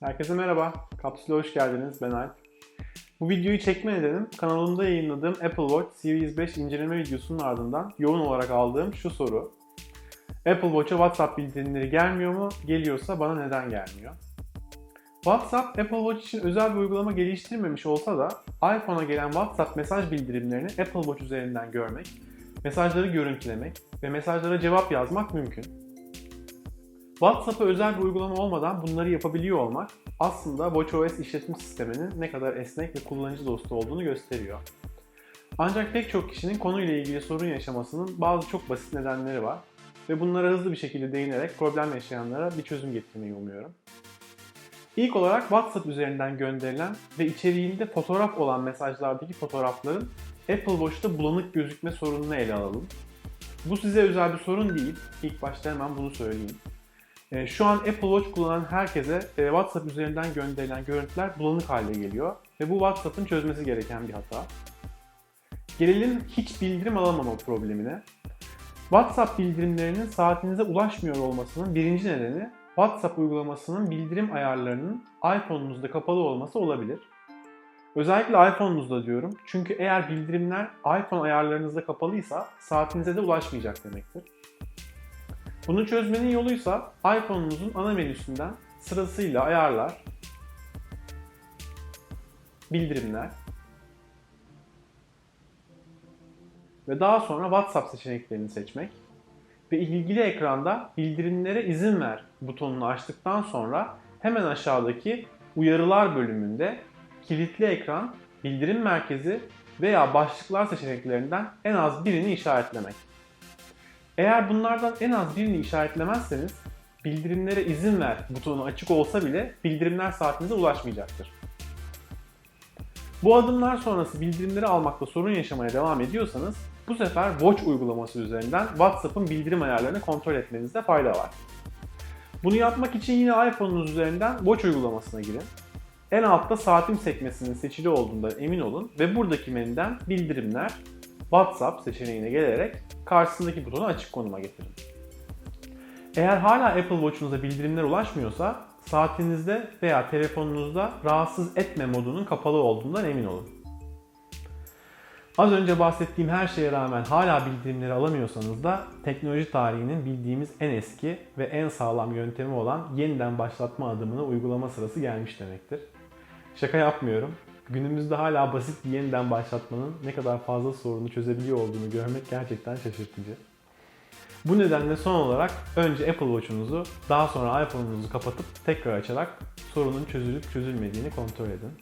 Herkese merhaba. Kapsül'e hoş geldiniz. Ben Alp. Bu videoyu çekme nedenim kanalımda yayınladığım Apple Watch Series 5 inceleme videosunun ardından yoğun olarak aldığım şu soru. Apple Watch'a WhatsApp bildirimleri gelmiyor mu? Geliyorsa bana neden gelmiyor? WhatsApp Apple Watch için özel bir uygulama geliştirmemiş olsa da iPhone'a gelen WhatsApp mesaj bildirimlerini Apple Watch üzerinden görmek, mesajları görüntülemek ve mesajlara cevap yazmak mümkün. WhatsApp'a özel bir uygulama olmadan bunları yapabiliyor olmak aslında WatchOS işletim sisteminin ne kadar esnek ve kullanıcı dostu olduğunu gösteriyor. Ancak pek çok kişinin konuyla ilgili sorun yaşamasının bazı çok basit nedenleri var ve bunlara hızlı bir şekilde değinerek problem yaşayanlara bir çözüm getirmeyi umuyorum. İlk olarak WhatsApp üzerinden gönderilen ve içeriğinde fotoğraf olan mesajlardaki fotoğrafların Apple Watch'ta bulanık gözükme sorununu ele alalım. Bu size özel bir sorun değil. İlk başta hemen bunu söyleyeyim. E, Şu an Apple Watch kullanan herkese e, WhatsApp üzerinden gönderilen görüntüler bulanık hale geliyor ve bu WhatsApp'ın çözmesi gereken bir hata. Gelelim hiç bildirim alamama problemine. WhatsApp bildirimlerinin saatinize ulaşmıyor olmasının birinci nedeni WhatsApp uygulamasının bildirim ayarlarının iPhone'unuzda kapalı olması olabilir. Özellikle iPhone'unuzda diyorum çünkü eğer bildirimler iPhone ayarlarınızda kapalıysa saatinize de ulaşmayacak demektir. Bunu çözmenin yoluysa iPhone'unuzun ana menüsünden sırasıyla ayarlar, bildirimler ve daha sonra WhatsApp seçeneklerini seçmek ve ilgili ekranda bildirimlere izin ver butonunu açtıktan sonra hemen aşağıdaki uyarılar bölümünde kilitli ekran, bildirim merkezi veya başlıklar seçeneklerinden en az birini işaretlemek. Eğer bunlardan en az birini işaretlemezseniz bildirimlere izin ver butonu açık olsa bile bildirimler saatinize ulaşmayacaktır. Bu adımlar sonrası bildirimleri almakta sorun yaşamaya devam ediyorsanız bu sefer Watch uygulaması üzerinden WhatsApp'ın bildirim ayarlarını kontrol etmenizde fayda var. Bunu yapmak için yine iPhone'unuz üzerinden Watch uygulamasına girin. En altta saatim sekmesinin seçili olduğunda emin olun ve buradaki menüden bildirimler WhatsApp seçeneğine gelerek karşısındaki butonu açık konuma getirin. Eğer hala Apple Watch'unuza bildirimler ulaşmıyorsa saatinizde veya telefonunuzda rahatsız etme modunun kapalı olduğundan emin olun. Az önce bahsettiğim her şeye rağmen hala bildirimleri alamıyorsanız da teknoloji tarihinin bildiğimiz en eski ve en sağlam yöntemi olan yeniden başlatma adımını uygulama sırası gelmiş demektir. Şaka yapmıyorum. Günümüzde hala basit bir yeniden başlatmanın ne kadar fazla sorunu çözebiliyor olduğunu görmek gerçekten şaşırtıcı. Bu nedenle son olarak önce Apple Watch'unuzu daha sonra iPhone'unuzu kapatıp tekrar açarak sorunun çözülüp çözülmediğini kontrol edin.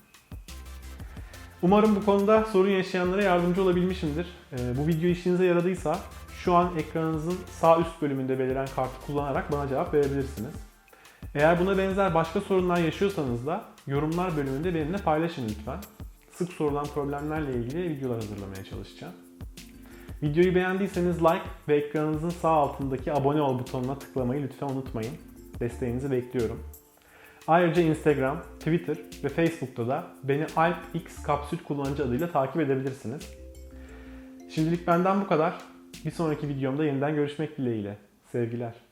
Umarım bu konuda sorun yaşayanlara yardımcı olabilmişimdir. Ee, bu video işinize yaradıysa şu an ekranınızın sağ üst bölümünde beliren kartı kullanarak bana cevap verebilirsiniz. Eğer buna benzer başka sorunlar yaşıyorsanız da yorumlar bölümünde benimle paylaşın lütfen. Sık sorulan problemlerle ilgili videolar hazırlamaya çalışacağım. Videoyu beğendiyseniz like ve ekranınızın sağ altındaki abone ol butonuna tıklamayı lütfen unutmayın. Desteğinizi bekliyorum. Ayrıca Instagram, Twitter ve Facebook'ta da beni AlpX Kapsül kullanıcı adıyla takip edebilirsiniz. Şimdilik benden bu kadar. Bir sonraki videomda yeniden görüşmek dileğiyle. Sevgiler.